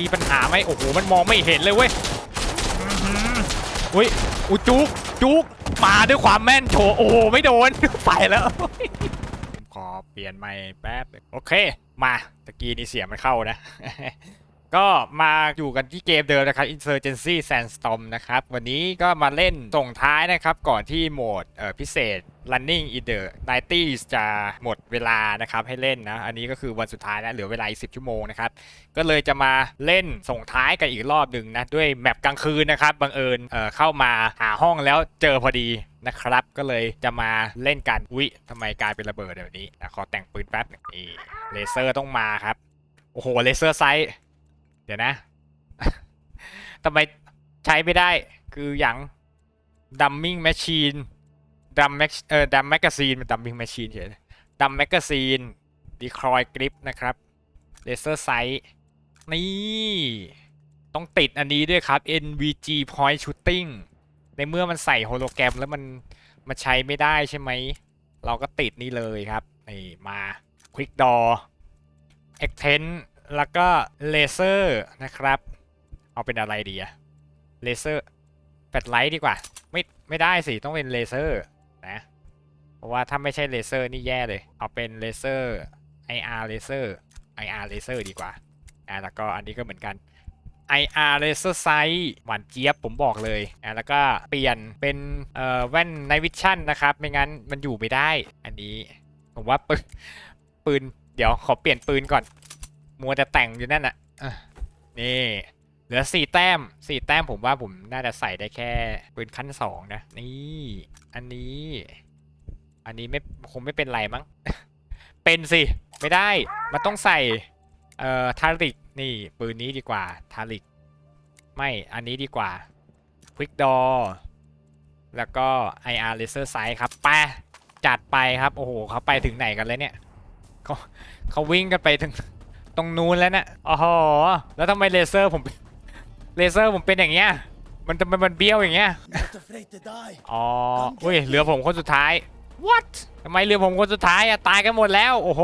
มีปัญหาไหมโอ้โหมันมองไม่เห็นเลยเว้ยอุ้ยอุจุกจุกมาด้วยความแม่นโชว์โอ้โหไม่โดนไปแล้วขอเปลี่ยนไมค์แป๊บโอเค มาตะกี้นี่เสียงมันเข้านะ ก็มาอยู่กันที่เกมเดิมนะครับ Insurgency Sandstorm นะครับ วันนี้ก็มาเล่นส่งท้ายนะครับ ก่อนที่โหมดพิเศษ Running in the 90s จะหมดเวลานะครับให้เล่นนะ อันนี้ก็คือวันสุดท้ายนะเหลือเวลาอีก10 ชั่วโมงนะครับ ก็เลยจะมาเล่นส่งท้ายกันอีกรอบหนึ่งนะ ด้วยแมปกลางคืนนะครับ บังเอิญเเข้ามาหาห้องแล้วเจอพอดีนะครับ ก็เลยจะมาเล่นกันวิทำไมกลายเป็นระเบิดแบบนี้นะขอแต่งปืนแป๊บนี่เลเซอร์ต้องมาครับ โอ้โหเลเซอร์ไซส์ ดี๋ยวนะทำไมใช้ไม่ได้คืออย่างดัมมิ่งแมชชีนดัมแมชเอ่อดัมแมกกาซีนมันดัมมิ่งแมชชีนเฉยดัมแมกกาซีนดีครอยกริปนะครับเลเซอร์ไซส์นี่ ต้องติดอันนี้ด้วยครับ NVG Point Shooting ในเมื่อมันใส่โฮโลแกรมแล้วมันมันใช้ไม่ได้ใช่ไหม เราก็ติดนี่เลยครับ นี่มา Quick Door Extend แล้วก็เลเซอร์นะครับ เอาเป็นอะไรดีอะเลเซอร์แฟลชไลท์ดีกว่า ไม่ไม่ได้สิ ต้องเป็นเลเซอร์นะ เพราะว่าถ้าไม่ใช่เลเซอร์นี่แย่เลย เอาเป็นเลเซอร์ IR เลเซอร์ IR เลเซอร์ดีกว่าอ่าแล้วก็อันนี้ก็เหมือนกัน IR Laser Sight หวานเจี๊ยบผมบอกเลยอะแล้วก็เปลี่ยนเป็นเอ่อแว่น Night Vision นะครับ ไม่งั้นมันอยู่ไม่ได้ อันนี้ผมว่าปืนปืน เดี๋ยวขอเปลี่ยนปืนก่อน มัวแต่แต่งอยู่นั่นน่ะอะนี่ เหลือสี่แต้มสี่แต้มผมว่าผมน่าจะใส่ได้แค่ปืนขั้นสองนะ นี่ อันนี้ อันนี้ไม่คงไม่เป็นไรมั้ง เป็นสิ ไม่ได้ มันต้องใส่ เอ่อ ทาริก นี่ปืนนี้ดีกว่า ทาริก ไม่ อันนี้ดีกว่า Quick Door แล้วก็ IR Laser Sight ครับไปจัดไปครับ โอ้โหเขาไปถึงไหนกันแล้วเนี่ยเขาเขาวิ่งกันไปถึง ตรงนู้นแล้วเนี่ยอ๋อแล้วทำไมเลเซอร์ผมเลเซอร์ผมเป็นอย่างเงี้ย มันทำไมมันเบี้ยวอย่างเงี้ย อ๋อ อุ้ยเหลือผมคนสุดท้าย what ทำไมเหลือผมคนสุดท้ายอะตายกันหมดแล้ว โอ้โห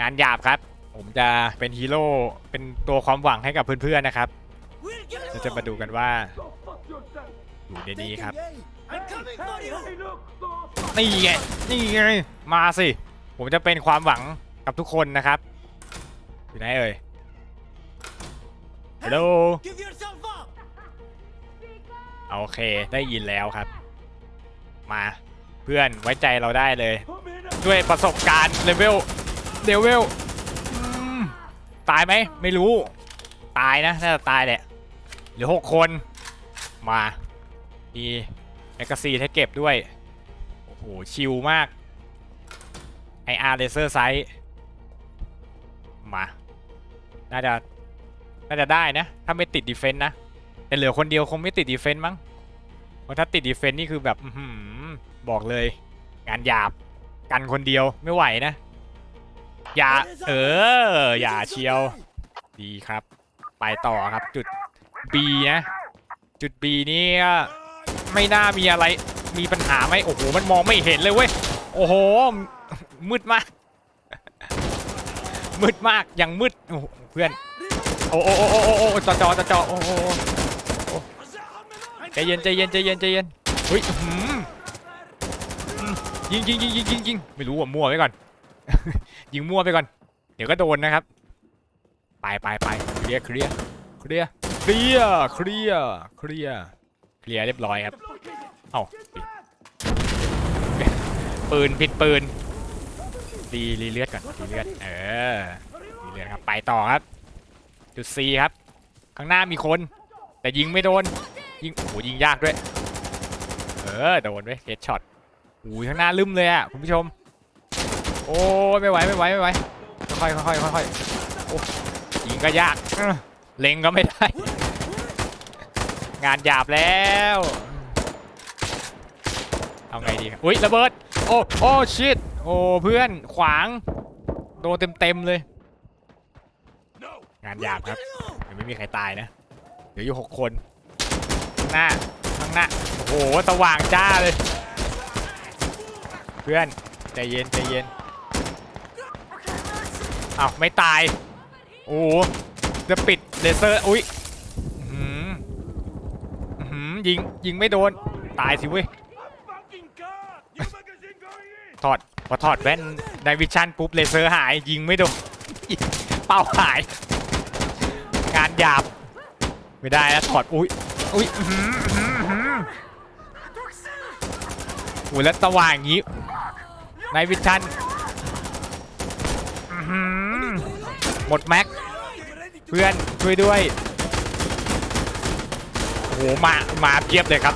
งานหยาบครับ ผมจะเป็นฮีโร่ เป็นตัวความหวังให้กับเพื่อนๆนะครับเราจะมาดูกันว่าอยู่ในนี้ครับ นี่ไง นี่ไง มาสิ ผมจะเป็นความหวังกับทุกคนนะครับ อยู่ไหนเอ่ยฮัลโหล Give yourself up. โอเค ได้ยินแล้วครับ มาเพื่อนไว้ใจเราได้เลย ด้วยประสบการณ์เลเวลเลเวลอืมตายไหมไม่รู้ ตายนะน่าจะตายแหละเหลือหกคนมามีแมกกาซีนให้เก็บด้วย โอ้โห ชิลมาก IR Laser Sight มา น่าจะ น่าจะได้นะ ถ้าไม่ติดดีเฟนต์นะ แต่เหลือคนเดียวคงไม่ติดดีเฟนต์มั้ง เพราะถ้าติดดีเฟนต์นี่คือแบบอบอกเลย งานหยาบ กันคนเดียวไม่ไหวนะ อย่า เออ อย่าเชียว ดีครับ ไปต่อครับจุด B นะ จุด B นี่ไม่น่ามีอะไร มีปัญหาไหมโอ้โห มันมองไม่เห็นเลยเว้ย โอ้โห มืดมากมืดมาก ยังมืด โอ้โห เพื่อน โอ้โอ้โอ้โอ้โอ้จอจอจอจอโอ้โอ้ใจเย็นใจเย็นใจเย็นใจเย็นเฮ้ยหืมยิงยิงยิงยิงยิงยิงไม่รู้ว่ามั่วไว้ก่อน ยิงมั่วไปก่อน เดี๋ยวก็โดนนะครับ ไปไปไปเคลียร์เคลียร์เคลียร์เคลียร์เคลียร์เคลียร์เคลียร์เรียบร้อยครับเอ้าปืนผิดปืนดีรีเลือดก่อนรีเลือดเออ เลือดครับไปต่อครับ จุด C ครับ ข้างหน้ามีคน แต่ยิงไม่โดน ยิงโอ้โหยิงยากด้วย เออโดนเว้ยเฮดช็อตโอ้ยข้างหน้าลืมเลยอะคุณผู้ชม โอ้ไม่ไหวไม่ไหวไม่ไหวค่อยค่อยค่อยๆโอ้ยิงก็ยากเล็งก็ไม่ได้ งานหยาบแล้วเอาไงดีครับอุ้ยระเบิด โอ้โอ้ชิตโอ้เพื่อนขวาง โดนเต็มๆเลย งานหยาบครับยังไม่มีใครตายนะเหลืออยู่หกคนข้างหน้าข้างหน้าโอ้โหสว่างจ้าเลย เพื่อนใจเย็นใจเย็นอ้าวไม่ตายโอ้โหจะปิดเลเซอร์อุ้ยอื้อหืออื้อหือยิงยิงไม่โดนตายสิเว้ย Fucking car! New magazine going in! ถอดพอถอดแว่นในวิชั่นปุ๊บเลเซอร์หายยิงไม่โดนเป้าหายงาน หยาบไม่ได้แล้วถอดอุ้ยอุ้ยอื้อหืออื้อหืออื้อหืออุ้ยแล้วสว่างอย่างนี้ในวิชันอือหือหมดแม็กเพื่อนช่วยด้วยโอ้โหมามาเพียบเลยครับ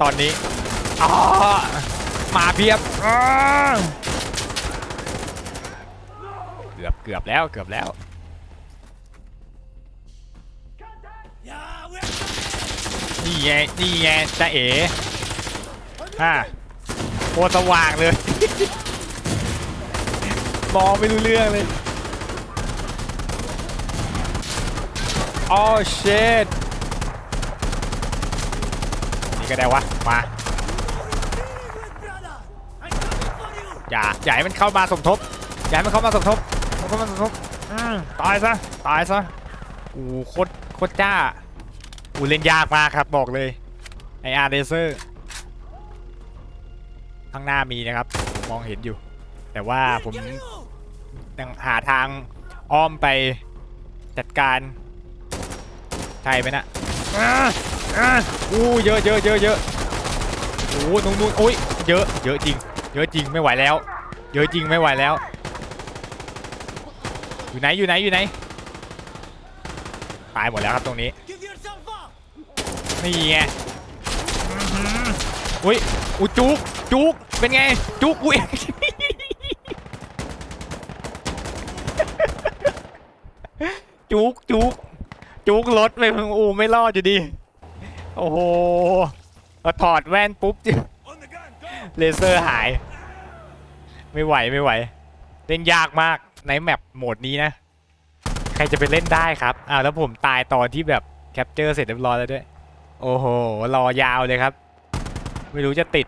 ตอนนี้อ๋อมาเพียบเกือบเกือบแล้วเกือบแล้ว นี่ไงนี่ไงจ้าเอ๋อ่าโคตรสว่างเลย มองไม่รู้เรื่องเลยโอ้เชดนี่ก็ได้วะ มา อย่า อย่าให้มันเข้ามาสมทบ อย่าให้มันเข้ามาสมทบมันเข้ามาสมทบอืมตายซะ ตายซะอู้โคตร โคตรจ้า อูเล่นยากมากครับบอกเลยไออาร์เดเซอร์ข้างหน้ามีนะครับ มองเห็นอยู่ แต่ว่าผมยังหาทางอ้อมไปจัดการใช่ไหมนะอู้เยอะเยอะเยอะเยอะโอ้ตรงนู้นโอ้ยเยอะเยอะจริง เยอะจริงไม่ไหวแล้ว เยอะจริงไม่ไหวแล้ว อยู่ไหนอยู่ไหนอยู่ไหนตายหมดแล้วครับตรงนี้ นี่ไงอื้อหืออุ้ยอุจุกจุกเป็นไง จุกอุ้ยจุกจุกจุกรถไปมึงอูไม่รอดอยู่ดี โอ้โหพอถอดแว่นปุ๊บเลเซอร์หาย ไม่ไหวไม่ไหว เล่นยากมากในแมปโหมดนี้นะ ใครจะไปเล่นได้ครับอ้าวแล้วผมตายตอนที่แบบแคปเจอร์เสร็จเรียบร้อยแล้วด้วย โอ้โห รอยาวเลยครับ ไม่รู้จะติด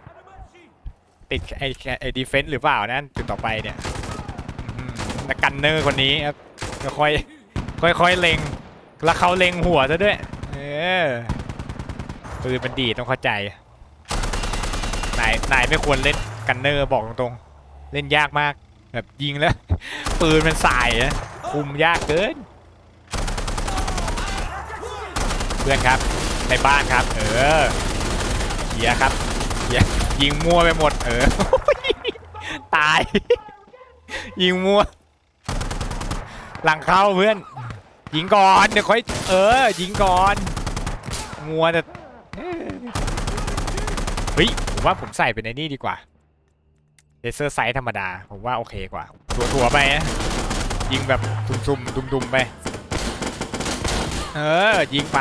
ติดไอ้ไอ้ดีเฟนส์หรือเปล่านะจุดต่อไปเนี่ยนักกันเนอร์คนนี้ครับค่อยค่อยค่อยเล็ง แล้วเขาเล็งหัวซะด้วย เออปืนมันดีต้องเข้าใจ นาย นายไม่ควรเล่นกันเนอร์บอกตรงๆ เล่นยากมาก แบบยิงแล้ว ปืนมันสายนะคุมยากเกิน เพื่อนครับ ในบ้านครับ เออเฮียครับเฮียยิงมั่วไปหมด เออ ตาย ยิงมั่ว หลังเข้าเพื่อน ยิงก่อนเดี๋ยวค่อย เออ ยิงก่อน มัวแต่เฮ้ยผมว่าผมใส่เป็นไอ้นี่ดีกว่าเลเซอร์ไซส์ธรรมดา ผมว่าโอเคกว่า ตัวตัวไปนะยิงแบบซุ่มๆ ดุมๆ ไป เออ ยิงไป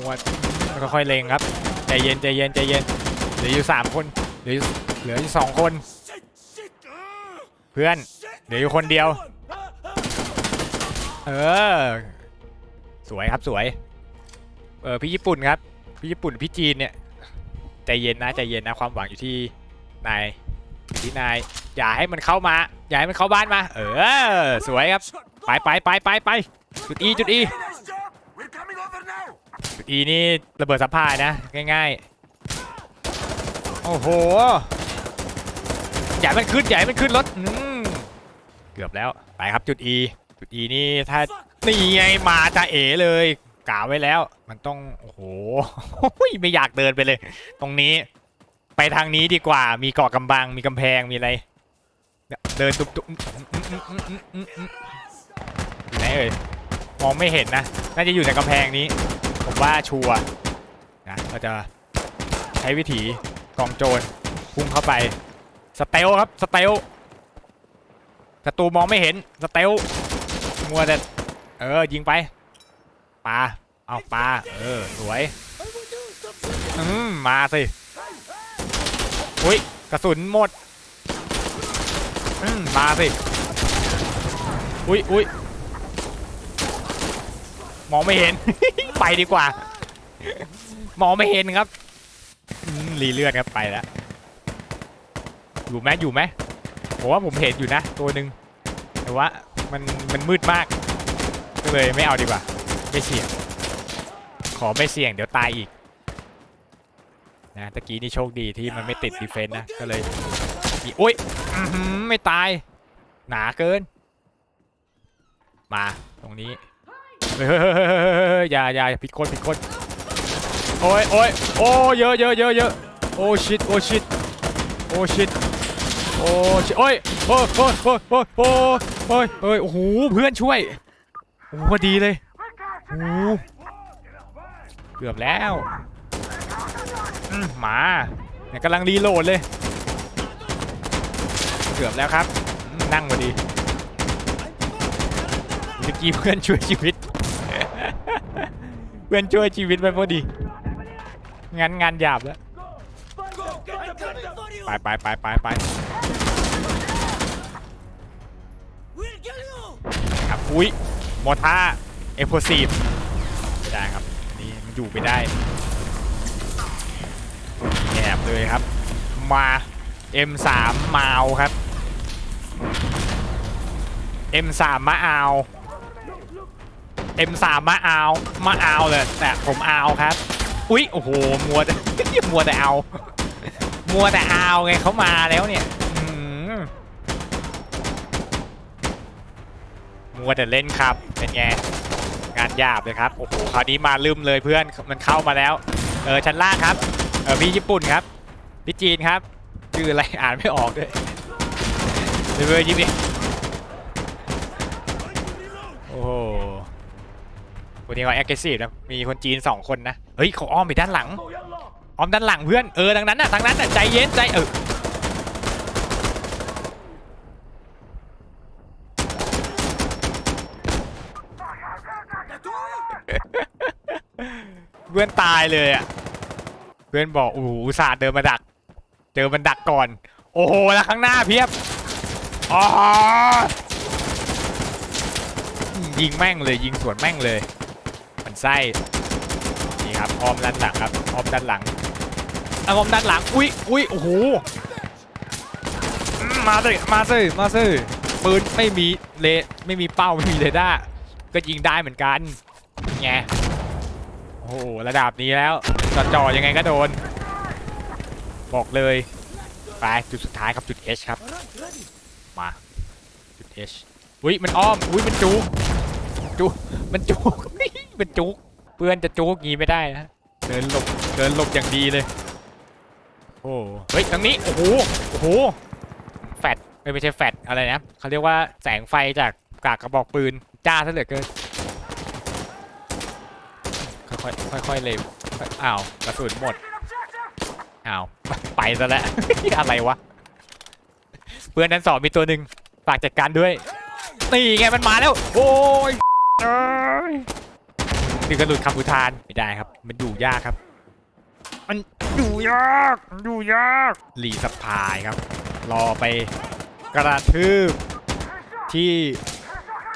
มัวค่อยๆเลงครับใจเย็นใจเย็นใจเย็นเหลืออยู่สามคนเหลือเหลืออยู่สองคน เพื่อนเหลืออยู่คนเดียว เออ สวยครับสวย เออพี่ญี่ปุ่นครับ พี่ญี่ปุ่นพี่จีนเนี่ยใจเย็นนะใจเย็นนะความหวังอยู่ที่นายอยู่ที่นายอย่าให้มันเข้ามา อย่าให้มันเข้าบ้านมา เออ สวยครับ ไปไปไปไปไปจุดอีจุดอี จุดอีนี่ระเบิดสะพายนะ ง่ายๆ โอ้โหอย่าให้มันขึ้นอย่าให้มันขึ้นรถอืมเกือบแล้ว ไปครับจุดอีจุดอีนี่ถ้านี่ไงมาจะเอเลยกาไว้แล้ว มันต้อง โอ้โห ไม่อยากเดินไปเลย ตรงนี้ ไปทางนี้ดีกว่า มีเกาะกำบัง มีกำแพง มีอะไรเนี่ยเดินตุ๊บตุ๊บอืมอืมอืมอืมอืมอืมอยู่ไหนเอ่ยมองไม่เห็นนะ น่าจะอยู่ในกำแพงนี้ ผมว่าชัวนะเราจะใช้วิถีกองโจรพุ่งเข้าไปสเตลครับสเตลศัตรูมองไม่เห็นสเตลมัวแต่เออยิงไปปลาเอาปลาเออสวยอืมมาสิอุ้ยกระสุนหมดอืมมาสิอุ้ยอุ้ยมองไม่เห็น ไปดีกว่า มองไม่เห็นครับรีเลือดครับไปแล้ว อยู่ไหมอยู่ไหมผมว่าผมเห็นอยู่นะ ตัวหนึ่งแต่ว่ามันมันมืดมาก ก็เลยไม่เอาดีกว่า ไม่เสี่ยง ขอไม่เสี่ยงเดี๋ยวตายอีก นะตะกี้นี่โชคดีที่มันไม่ติดดีเฟนต์นะ ก็เลยมีโอ้ยไม่ตาย หนาเกิน มาตรงนี้ ฮ้ยเฮ้ยเฮ้ยเฮ้ยเฮ้ยเฮ้ยอย่าอย่าผิดคนผิดคนโอ้ยโอ้ยโอ้เยอะเยอะเยอะเยอะโอ้ชิดโอ้ชิดโอ้ชิดโอ้ชิดโอ้ยโอ้ยโอ้ยโอ้ยโอ้ยโอ้ยโอ้ยโอ้ยโอ้โหเพื่อนช่วยโอ้โหพอดีเลยโอ้โหเกือบแล้วอืมหมาเนี่ยกำลังรีโหลดเลย เกือบแล้วครับอืมนั่งพอดีเมื่อกี้เพื่อนช่วยชีวิต เพื่อนช่วยชีวิตไปพอดีงานงานหยาบแล้ว ไปไปไปไปไปครับอุ้ยมอท่าเอ็กโพซีฟไม่ได้ครับ นี่มันอยู่ไม่ได้แอบเลยครับ มา M3 มาเอาครับ M3 มาเอา M3 มาเอามาเอาเลยแต่ผมเอาครับ อุ๊ยโอ้โหมัวแต่มัวแต่เอา มัวแต่เอาไงเขามาแล้วเนี่ยมัวแต่เล่นครับเป็นไงงานหยาบเลยครับโอ้โหคราวนี้มาลืมเลยเพื่อนมันเข้ามาแล้วเออชั้นล่างครับเออพี่ญี่ปุ่นครับพี่จีนครับชื่ออะไรอ่านไม่ออกด้วยเบอร์ยิปโอ้โห คนนี้เขาแอคทีฟนะ มีคนจีนสองคนนะ เฮ้ยเขาอ้อมไปด้านหลัง อ้อมด้านหลังเพื่อน เออทางนั้นน่ะทางนั้นน่ะใจเย็นใจเออเพื่อนตายเลยอะ เพื่อนบอกโอ้โหอุตส่าห์เดินมาดัก เจอมันดักก่อน โอ้โหแล้วข้างหน้าเพียบอ๋อยิงแม่งเลยยิงสวนแม่งเลยมัน ไส้นี่ครับอ้อมด้านหลังครับอ้อมด้านหลังอารมด้านหลังอุ้ยอุ้ยโอ้โหอืมมาสิมาสิมาสิปืนไม่มีเลไม่มีเป้าไม่มีเรดาร์ก็ยิงได้เหมือนกันไงโอ้โหระดับนี้แล้วจ่อจ่อยังไงก็โดน บอกเลยไปจุดสุดท้ายครับจุด H ครับมาจุด H อุ้ยมันอ้อมอุ้ยมันจุกจุกมันจุ กมันจุกเพื่อนจะจุกงี้ไม่ได้นะเดินหลบเดินหลบอย่างดีเลยโอ้เฮ้ยทางนี้โอ้โหโอ้โหแฟดเอ้ยไม่ใช่แฟดอะไรนะเขาเรียกว่าแสงไฟจากกากกระบอกปืนจ้าซะเหลือเกินค่อยๆค่อยๆเลยค่อยอ้าวกระสุนหมดอ้าวไปซะแล้วอะไรวะเพื่อนนั้นสองมีตัวหนึ่งฝากจัดการด้วยนี่ไงมันมาแล้วโอ้ยเอ้ย ถึงกระหลุดคำอุทานไม่ได้ครับ มันอยู่ยากครับ มันอยู่ยากมันอยู่ยากรีสปายครับ รอไปกระทืบที่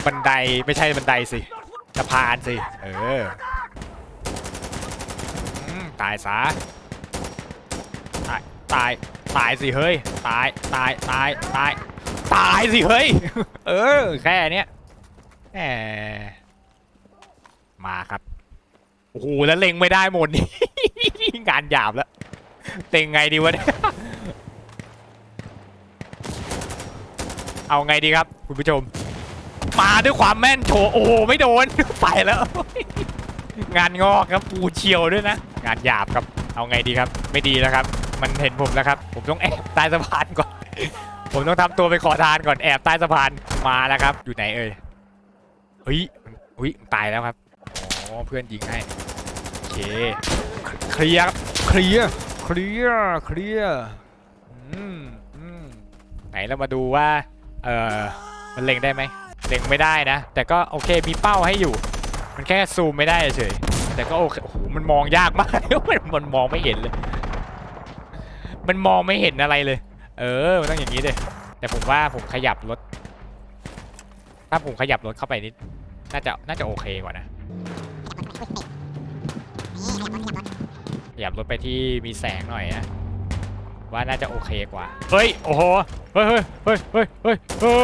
บันไดไม่ใช่บันไดสิสะพานสิ เอออืมตายซะตายตายตายสิเฮ้ย ตายตายตายตายตายสิเฮ้ย เออ แค่เนี้ยแหม มาครับ โอ้โห แล้วเล็งไม่ได้หมดนี่ งานหยาบแล้วเล็งไงดีวะเนี่ยเอาไงดีครับ คุณผู้ชม มาด้วยความแม่นโชว์โอ้โหไม่โดนไปแล้ว งานงอกครับปูเชียวด้วยนะ งานหยาบครับ เอาไงดีครับ ไม่ดีแล้วครับ มันเห็นผมแล้วครับ ผมต้องแอบใต้สะพานก่อน ผมต้องทำตัวไปขอทานก่อนแอบใต้สะพานมาแล้วครับ อยู่ไหนเอ่ยเฮ้ยเฮ้ยตายแล้วครับ อ๋อเพื่อนยิงให้โอเคเคลียร์เคลียร์เคลียร์เคลียร์อืมอืมไหนเรามาดูว่าเออมันเล็งได้ไหมเล็งไม่ได้นะ แต่ก็โอเคมีเป้าให้อยู่ มันแค่ซูมไม่ได้เฉยแต่ก็โอเคโอ้โหมันมองยากมากมันมันมองไม่เห็นเลย มันมองไม่เห็นอะไรเลย เออมันต้องอย่างนี้เลยแต่ผมว่าผมขยับรถถ้าผมขยับรถเข้าไปนิดน่าจะน่าจะโอเคกว่านะ ขยับรถไปที่มีแสงหน่อยนะ ว่าน่าจะโอเคกว่า เฮ้ย โอ้โห เฮ้ยเฮ้ยเฮ้ยเฮ้ยเฮ้ยเฮ้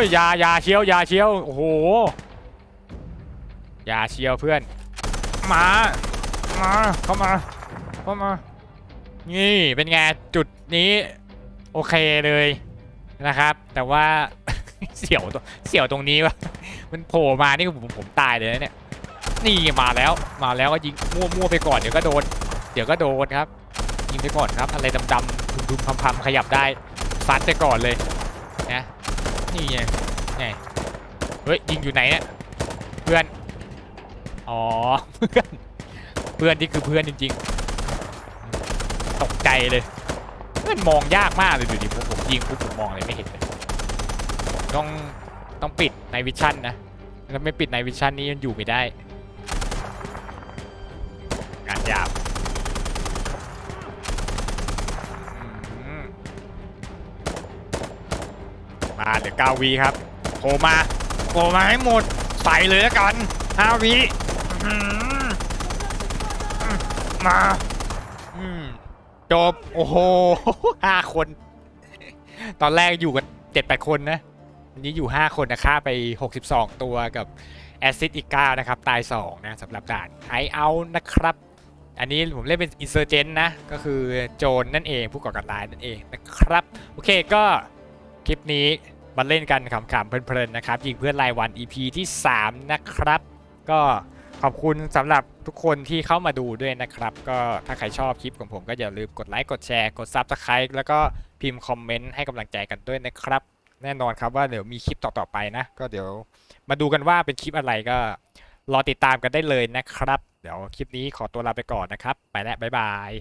ยอยาอย่าเชียวอย่าเชียว โอ้โห อย่าเชียวเพื่อน มา มา เข้ามา เข้ามา นี่เป็นไงจุดนี้ โอเคเลยนะครับ แต่ว่าเสี่ยวตรงเสี่ยวตรงนี้วะมันโผล่มานี่ผมผมตายเลยเนี่ย นี่มาแล้วมาแล้วก็ยิงมั่วมั่วไปก่อนเดี๋ยวก็โดน เดี๋ยวก็โดนครับ ยิงไปก่อนครับอะไรดำๆดุมๆพำๆขยับได้ซัดไปก่อนเลยนะนี่ไงไงเฮ้ยยิงอยู่ไหนเนี่ยเพื่อนอ๋อเพื่อนเพื่อนที่คือเพื่อนจริงๆ ตกใจเลยมันมองยากมากเลยดูดิผมผมยิงปุ๊บผมมองอะไรไม่เห็นเลยต้องต้องปิดในวิชั่นนะถ้าไม่ปิดในวิชั่นนี้มันอยู่ไม่ได้ มาเหลือเก้าวีครับโผล่มาโผล่มาให้หมดใส่เลยแล้วกันห้าวีมาจบ โอ้โหห้าคน ตอนแรกอยู่กันเจ็ดแปดคนนะวันนี้อยู่5คนนะฆ่าไป62ตัวกับแอซิดอีก9นะครับ ตาย2นะสำหรับด่านไอเอานะครับ อันนี้ผมเล่นเป็นอินเซอร์เจนนะ ก็คือโจรนั่นเอง ผู้ก่อการร้ายนั่นเองนะครับ โอเคก็คลิปนี้ มาเล่นกันขำๆเพลินๆนะครับยิงเพื่อนรายวัน EP ที่ 3 นะครับ ก็ขอบคุณสำหรับทุกคนที่เข้ามาดูด้วยนะครับ ก็ถ้าใครชอบคลิปของผมก็อย่าลืมกดไลค์กดแชร์กด Subscribe แล้วก็พิมพ์คอมเมนต์ให้กำลังใจกันด้วยนะครับ แน่นอนครับว่าเดี๋ยวมีคลิปต่อๆไปนะ ก็เดี๋ยวมาดูกันว่าเป็นคลิปอะไรก็รอติดตามกันได้เลยนะครับ เดี๋ยวคลิปนี้ขอตัวลาไปก่อนนะครับ ไปแล้วบ๊ายบาย